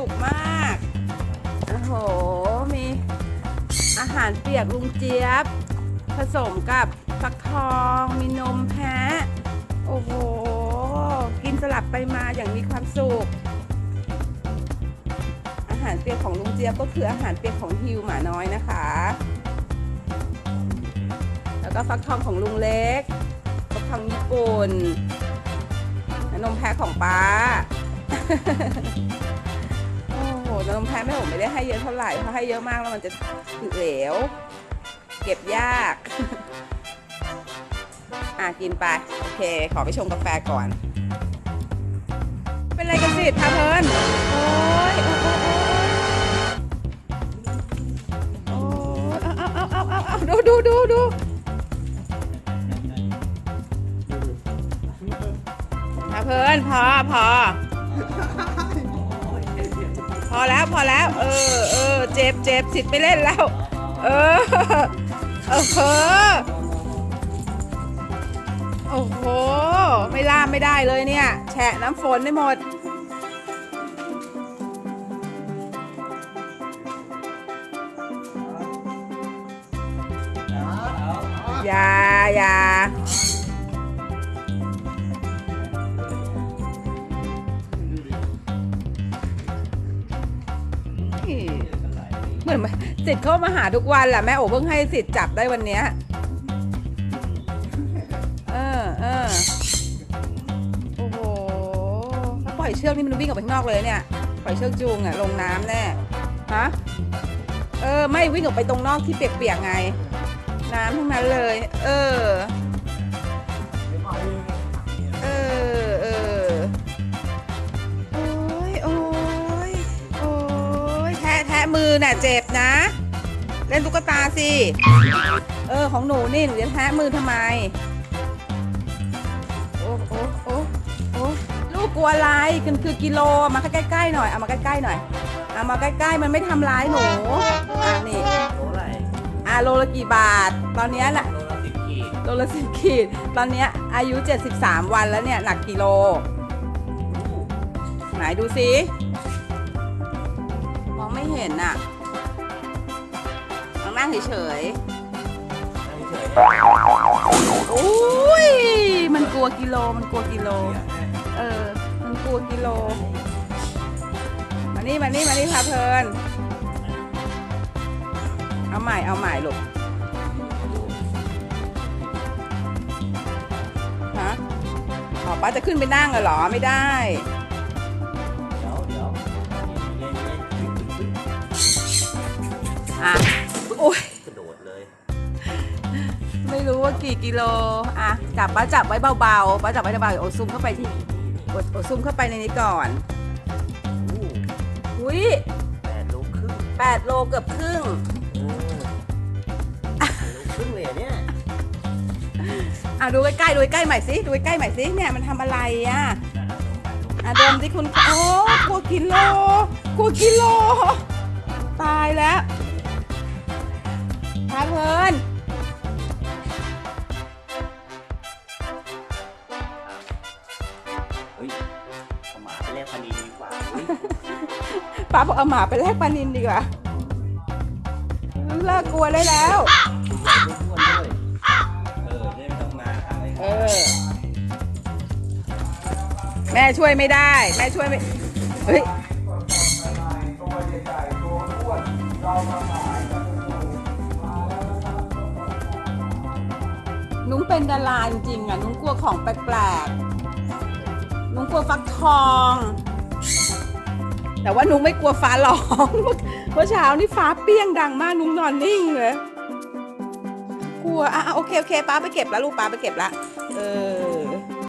สุขมาก โอ้โห มีอาหารเปียกลุงเจี๊ยบ ผสมกับฟักทอง มีนมแพะ โอ้โห กินสลับไปมาอย่างมีความสุข อาหารเปียกของลุงเจี๊ยบก็คืออาหารเปียกของฮิวหมาน้อยนะคะ แล้วก็ฟักทองของลุงเล็กฟักทองญี่ปุ่นนมแพะของป้า แต่นมแพะแม่ผมไม่ได้ให้เยอะเท่าไหร่เพราะให้เยอะมากแล้วมันจะเหลว เก็บยาก อะกินไป โอเค ขอไปชงกาแฟก่อน เป็นไรกันสิพาเพลินโอ้ยโอ้ยโอ้ยเอาเอาเอาเอาเอาดูดูดูดูพาเพลินพอพอ พอแล้วพอแล้ว เออเออเจ็บเจ็บสิทธิ์ไปเล่นแล้วเออเออเออโอ้โห ไม่ล่ามไม่ได้เลยเนี่ย แฉะน้ำฝนได้หมด อย่าอย่า เหมือนสิทธิ์เข้ามาหาทุกวันแหละแม่โอเพิ่งให้สิทธิ์จับได้วันเนี้ยเออเออโอ้โหถ้าปล่อยเชือกนี่มันวิ่งออกไปข้างนอกเลยเนี่ย ปล่อยเชือกจูงอะลงน้ำแน่ฮะเออ ไม่วิ่งออกไปตรงนอกที่เปียกๆไง น้ำทั้งนั้นเลย เออเอ อน่ะเจ็บนะ เล่นตุ๊กตาสิ เออของหนูนี่หนูจะแทะมือทำไม โอ้โอ้โอ้โอ้ลูกกลัวอะไรกันคือกิโลมาใกล้ๆหน่อยเอามาใกล้ๆหน่อยเอามาใกล้ๆมันไม่ทำร้ายหนูอะนี่โลอะไรอะโลละกี่บาท ตอนเนี้ยน่ะโลละสิบขีดโลละสิบขีด ตอนเนี้ยอายุ 73 วันแล้วเนี่ยหนักกิโลไหนดูสิมอง ไม่เห็นอะลองนั่งเฉยนั่งเฉยๆอุ้ย มันกลัวกิโล มันกลัวกิโล เออ มันกลัวกิโล มานี่ มานี่ มานี่พาเพลิน เอาใหม่ เอาใหม่ลูกฮะอ๋อป้าจะขึ้นไปนั่งเหรอ ไม่ได้ โอ้ยกระโดดเลย ไม่รู้ว่ากี่กิโล อะ จับป้าจับไว้เบาๆป้าจับไว้เบาๆโอซูมเข้าไปที่โอโอซูมเข้าไปในนี้ก่อน อู้อุ้ยแปดโลครึ่งแปดโลเกือบครึ่งเออแปดโลครึ่งเลยอะเนี่ยอะดูใกล้ๆดูใกล้ๆใหม่สิดูใกล้ๆใหม่สิเนี่ยมันทำอะไรอะอะดมสิคุณโอ้กลัวกิโลกลัวกิโล ตายแล้ว พาเพลินเฮ้ยเอาหมาไปแลกพันดีดีกว่าเฮ้ยป้าบอกเอาหมาไปแลกปลานินดีกว่าเลิกกลัวได้แล้ว อ้วนๆด้วยเออจะได้ไม่ต้องมาอะไรเออ แม่ช่วยไม่ได้ แม่ช่วยไม่ เฮ้ย นุ้งเป็นดาราจริงๆอะ นุ้งกลัวของแปลกๆ นุ้งกลัวฟักทอง แต่ว่านุ้งไม่กลัวฟ้าร้องเมื่อเช้านี่ฟ้าเปี้ยงดังมาก นุ้งนอนนิ่งเลย กลัว อะอะโอเคโอเคป้าไปเก็บแล้วลูกป้าไปเก็บละ เออ